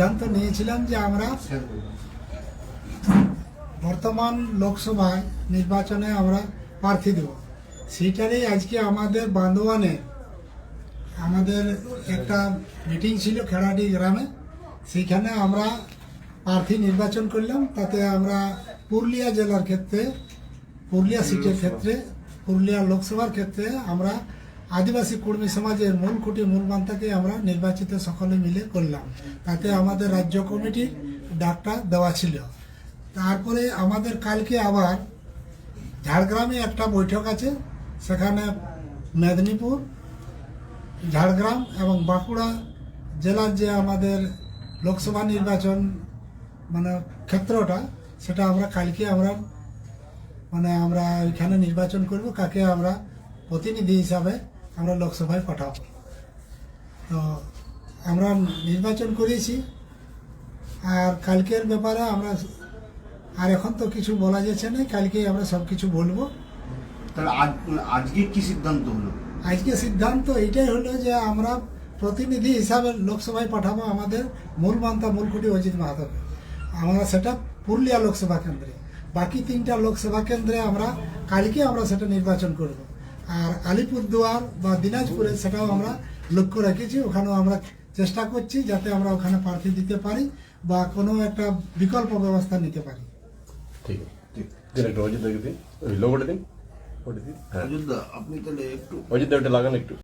সিদ্ধান্ত নিয়েছিলাম যে আমরা বর্তমান লোকসভায় নির্বাচনে আমরা প্রার্থী দেব। সেইটারই আজকে আমাদের বান্দোয়ানে আমাদের একটা মিটিং ছিল খেড়াডি গ্রামে। সেইখানে আমরা প্রার্থী নির্বাচন করলাম। তাতে আমরা পুরুলিয়া জেলার ক্ষেত্রে, পুরুলিয়া সিটের ক্ষেত্রে, পুরুলিয়া লোকসভার ক্ষেত্রে আমরা আদিবাসী কর্মী সমাজের মূল খুঁটি মূল মান্তাকে আমরা নির্বাচিত সকলে মিলে করলাম। তাতে আমাদের রাজ্য কমিটির ডাকটা দেওয়া ছিল। তারপরে আমাদের কালকে আবার ঝাড়গ্রামে একটা বৈঠক আছে। সেখানে মেদিনীপুর, ঝাড়গ্রাম এবং বাঁকুড়া জেলার যে আমাদের লোকসভা নির্বাচন মানে ক্ষেত্রটা, সেটা আমরা কালকে আমরা মানে আমরা এখানে নির্বাচন করব। কাকে আমরা প্রতিনিধি হিসাবে আমরা লোকসভায় পাঠাবো। তো আমরা নির্বাচন করেছি। আর কালকের ব্যাপারে আমরা আর এখন তো কিছু বলা যাচ্ছে না কালকে আমরা সব কিছু বলব। তাহলে আজ আজকে কি সিদ্ধান্ত হলো? আজকে সিদ্ধান্ত এইটাই হলো যে আমরা প্রতিনিধি হিসাবে লোকসভায় পাঠাবো আমাদের মূল মান্তা মূলকুটি অজিত মাহাতোকে আমরা সেটা পুরুলিয়া লোকসভা কেন্দ্রে। বাকি তিনটা লোকসভা কেন্দ্রে আমরা কালকে আমরা সেটা নির্বাচন করব। আর আলিপুরদুয়ার বা দিনাজপুরে সেটাও আমরা লক্ষ্য রেখেছি। ওখানেও আমরা চেষ্টা করছি যাতে আমরা ওখানে প্রার্থী দিতে পারি বা কোনো একটা বিকল্প ব্যবস্থা নিতে পারি। ঠিক আছে। দিন একটু অজিত দিন। ওই দিন। ওটা দিন আপনি তাহলে একটু অযোধ্যা লাগান একটু।